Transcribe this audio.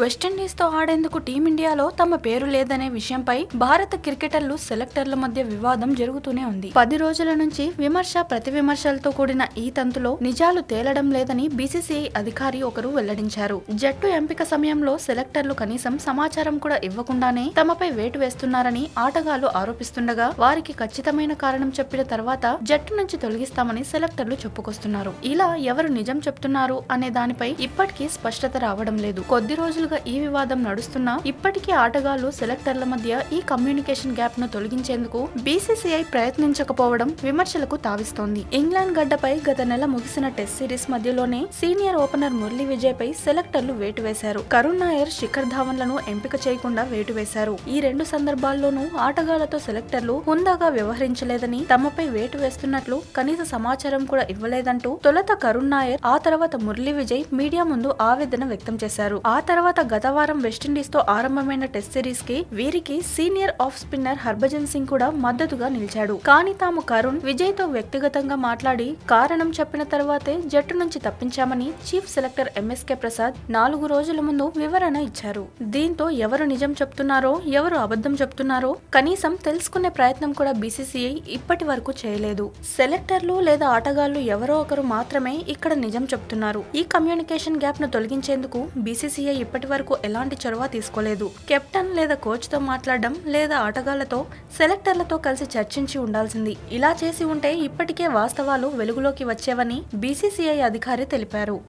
వెస్టిండీస్తో ఆడేందుకు టీమిండియాలో తమ పేరు లేదనే విషయంపై భారత క్రికెటర్లు సెలెక్టర్ల మధ్య వివాదం జరుగుతూనే ఉంది. పది రోజుల నుంచి విమర్శ ప్రతి విమర్శలతో కూడిన ఈ తంతులో నిజాలు తేలడం లేదని బీసీసీఐ అధికారి ఒకరు వెల్లడించారు. జట్టు ఎంపిక సమయంలో సెలెక్టర్లు కనీసం సమాచారం కూడా ఇవ్వకుండానే తమపై వేటు వేస్తున్నారని ఆటగాళ్ళు ఆరోపిస్తుండగా వారికి ఖచ్చితమైన కారణం చెప్పిన తర్వాత జట్టు నుంచి తొలగిస్తామని సెలెక్టర్లు చెప్పుకొస్తున్నారు. ఇలా ఎవరు నిజం చెప్తున్నారు అనే దానిపై ఇప్పటికీ స్పష్టత రావడం లేదు. కొద్ది రోజులు రోజులుగా ఈ వివాదం నడుస్తున్నా ఇప్పటికీ ఆటగాళ్ళు సెలెక్టర్ల మధ్య ఈ కమ్యూనికేషన్ గ్యాప్ను తొలగించేందుకు బీసీసీఐ ప్రయత్నించకపోవడం విమర్శలకు తావిస్తోంది. ఇంగ్లాండ్ గడ్డపై గత నెల ముగిసిన టెస్ట్ సిరీస్ మధ్యలోనే సీనియర్ ఓపెనర్ మురళీ విజయ్ పై సెలెక్టర్లు వేటు వేశారు. కరుణ్ నాయర్ శిఖర్ ధావన్లను ఎంపిక చేయకుండా వేటు వేశారు. ఈ రెండు సందర్భాల్లోనూ ఆటగాళ్ళతో సెలెక్టర్లు హుందాగా వ్యవహరించలేదని తమపై వేటు వేస్తున్నట్లు కనీస సమాచారం కూడా ఇవ్వలేదంటూ తొలత కరుణ్ నాయర్ ఆ తర్వాత మురళీ విజయ్ మీడియా ముందు ఆవేదన వ్యక్తం చేశారు. ఆ తర్వాత గత వారం వెస్టిండీస్తో ఆరంభమైన టెస్ట్ సిరీస్కి వీరికి senior off spinner Harbhajan Singh కూడా మద్దతుగా నిలిచాడు. కానీ తాము కరుణ్ విజయ్తో వ్యక్తిగతంగా మాట్లాడి కారణం చెప్పిన తర్వాతే జట్టు నుంచి తప్పించామని చీఫ్ సెలెక్టర్ ఎంఎస్కే ప్రసాద్ నాలుగు రోజుల ముందు వివరణ ఇచ్చారు. దీంతో ఎవరు నిజం చెప్తున్నారో ఎవరు అబద్ధం చెప్తున్నారో కనీసం తెలుసుకునే ప్రయత్నం కూడా బీసీసీఐ ఇప్పటి వరకు చేయలేదు. సెలెక్టర్లు లేదా ఆటగాళ్ళు ఎవరో ఒకరు మాత్రమే ఇక్కడ నిజం చెప్తున్నారు. ఈ కమ్యూనికేషన్ గ్యాప్ను తొలగించేందుకు బీసీసీఐ ఇప్పటి వరకు ఎలాంటి చొరవ తీసుకోలేదు. కెప్టెన్ లేదా కోచ్తో మాట్లాడడం లేదా ఆటగాళ్ళతో సెలెక్టర్లతో కలిసి చర్చించి ఉండాల్సింది. ఇలా చేసి ఉంటే ఇప్పటికే వాస్తవాలు వెలుగులోకి వచ్చేవని బీసీసీఐ అధికారి తెలిపారు.